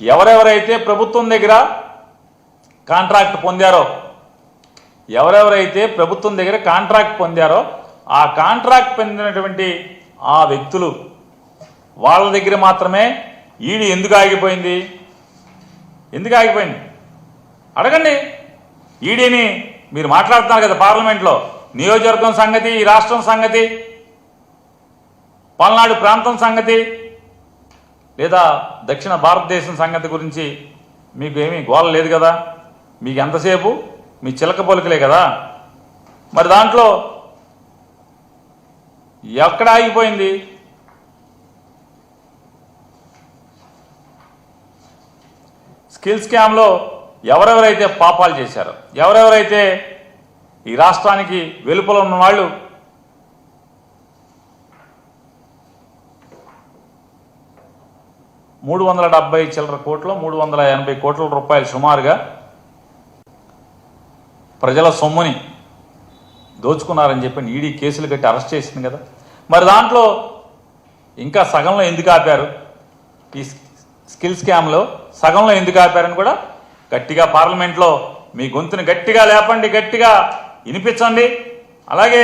ఎవరెవరైతే ప్రభుత్వం దగ్గర కాంట్రాక్ట్ పొందారో ఎవరెవరైతే ప్రభుత్వం దగ్గర కాంట్రాక్ట్ పొందారో ఆ కాంట్రాక్ట్ పొందినటువంటి ఆ వ్యక్తులు వాళ్ళ దగ్గర మాత్రమే ఈడీ ఎందుకు ఆగిపోయింది? ఎందుకు ఆగిపోయింది? అడగండి. ఈడీని మీరు మాట్లాడుతున్నారు కదా పార్లమెంట్లో. నియోజకవర్గం సంగతి ఈ రాష్ట్రం సంగతి పల్నాడు ప్రాంతం సంగతి లేదా దక్షిణ భారతదేశం సంగతి గురించి మీకు ఏమీ గోల లేదు కదా? మీకు ఎంతసేపు? మీ చిలక పలుకులే కదా? మరి దాంట్లో ఎక్కడ ఆగిపోయింది? స్కిల్ స్కామ్లో ఎవరెవరైతే పాపాలు చేశారో ఎవరెవరైతే ఈ రాష్ట్రానికి వెలుపల ఉన్న వాళ్ళు మూడు వందల డెబ్బై చిల్లర కోట్లు మూడు వందల ఎనభై కోట్ల రూపాయలు సుమారుగా ప్రజల సొమ్ముని దోచుకున్నారని చెప్పి ఈడీ కేసులు కట్టి అరెస్ట్ చేసింది కదా. మరి దాంట్లో ఇంకా సగంలో ఎందుకు ఆపారు? ఈ స్కిల్ స్కామ్లో సగంలో ఎందుకు ఆపారని కూడా గట్టిగా పార్లమెంట్లో మీ గొంతుని గట్టిగా లేపండి గట్టిగా వినిపించండి. అలాగే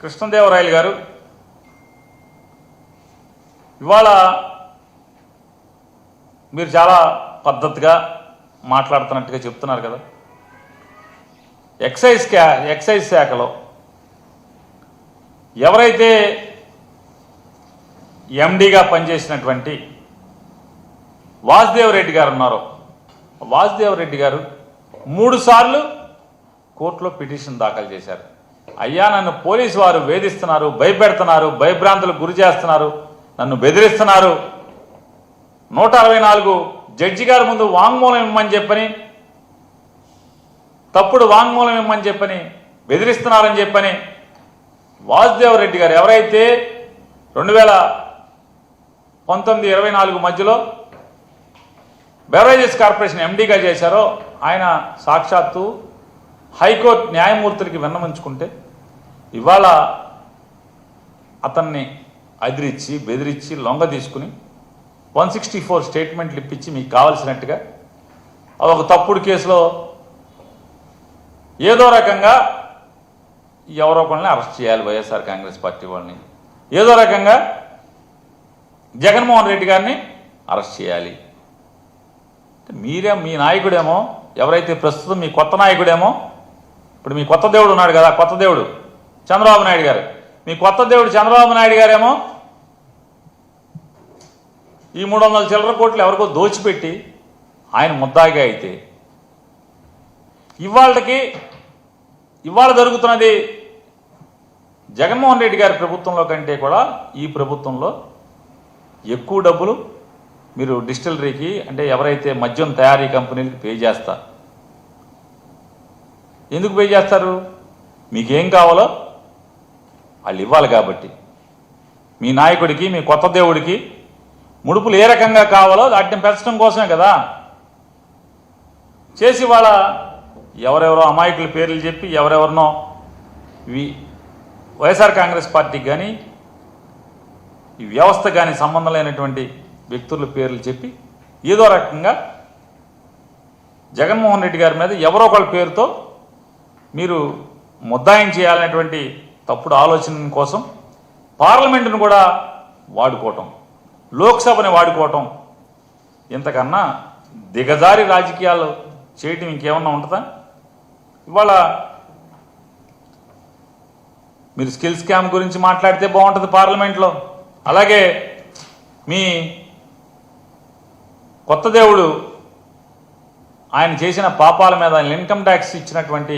కృష్ణదేవరాయలు గారు ఇవాళ మీరు చాలా పద్ధతిగా మాట్లాడుతున్నట్టుగా చెప్తున్నారు కదా. ఎక్సైజ్ క్యా ఎక్సైజ్ శాఖలో ఎవరైతే ఎండీగా పనిచేసినటువంటి వాసుదేవ్ రెడ్డి గారు ఉన్నారో వాసుదేవ్ రెడ్డి గారు మూడు సార్లు కోర్టులో పిటిషన్ దాఖలు చేశారు. అయ్యా నన్ను పోలీసు వారు వేధిస్తున్నారు భయపెడుతున్నారు భయభ్రాంతులకు గురి చేస్తున్నారు నన్ను బెదిరిస్తున్నారు. నూట అరవై నాలుగు జడ్జి గారి ముందు వాంగ్మూలం ఇమ్మని చెప్పని తప్పుడు వాంగ్మూలం ఇమ్మని చెప్పని బెదిరిస్తున్నారని చెప్పని వాసుదేవ్ రెడ్డి గారు ఎవరైతే రెండు వేల పంతొమ్మిది ఇరవై నాలుగు మధ్యలో బెవరేజెస్ కార్పొరేషన్ ఎండీగా చేశారో ఆయన సాక్షాత్తు హైకోర్టు న్యాయమూర్తులకి విన్నవించుకుంటే ఇవాళ అతన్ని అదిరిచ్చి బెదిరించి లొంగ తీసుకుని వన్ సిక్స్టీ ఫోర్ స్టేట్మెంట్లు ఇప్పించి మీకు కావలసినట్టుగా ఒక తప్పుడు కేసులో ఏదో రకంగా ఎవరో ఒకళ్ళని అరెస్ట్ చేయాలి వైఎస్ఆర్ కాంగ్రెస్ పార్టీ వాళ్ళని. ఏదో రకంగా జగన్మోహన్ రెడ్డి గారిని అరెస్ట్ చేయాలి. మీరే మీ నాయకుడేమో ఎవరైతే ప్రస్తుతం మీ కొత్త నాయకుడేమో ఇప్పుడు మీ కొత్త దేవుడు ఉన్నాడు కదా కొత్త దేవుడు. చంద్రబాబు నాయుడు గారు. మీ కొత్త దేవుడు చంద్రబాబు నాయుడు గారేమో? ఈ మూడు వందల చిల్లర కోట్లు ఎవరికో దోచిపెట్టి ఆయన ముద్దాయిగా అయితే ఇవాళకి ఇవాళ జరుగుతున్నది జగన్మోహన్ రెడ్డి గారి ప్రభుత్వంలో కంటే కూడా ఈ ప్రభుత్వంలో ఎక్కువ డబ్బులు మీరు డిస్టిలరీకి అంటే ఎవరైతే మద్యం తయారీ కంపెనీలకి పే చేస్తారు ఎందుకు పే చేస్తారు? మీకేం కావాలో వాళ్ళు ఇవ్వాలి కాబట్టి. మీ నాయకుడికి మీ కొత్త దేవుడికి ముడుపులు ఏ రకంగా కావాలో వాటిని పెంచడం కోసమే కదా. చేసి వాళ్ళ ఎవరెవరో అమాయకుల పేర్లు చెప్పి ఎవరెవరినో వి వైఎస్ఆర్ కాంగ్రెస్ పార్టీకి కానీ ఈ వ్యవస్థ కానీ సంబంధం లేనటువంటి వ్యక్తుల పేర్లు చెప్పి ఏదో రకంగా జగన్మోహన్ రెడ్డి గారి మీద ఎవరో ఒకళ్ళ పేరుతో మీరు ముద్దాయం చేయాలనేటువంటి తప్పుడు ఆలోచన కోసం పార్లమెంటును కూడా వాడుకోవటం లోక్సభని వాడుకోవటం ఇంతకన్నా దిగజారి రాజకీయాలు చేయటం ఇంకేమన్నా ఉంటుందా? ఇవాళ మీరు స్కిల్ స్కామ్ గురించి మాట్లాడితే బాగుంటుంది పార్లమెంట్లో. అలాగే మీ కొత్త దేవుడు ఆయన చేసిన పాపాల మీద ఇన్కమ్ ట్యాక్స్ ఇచ్చినటువంటి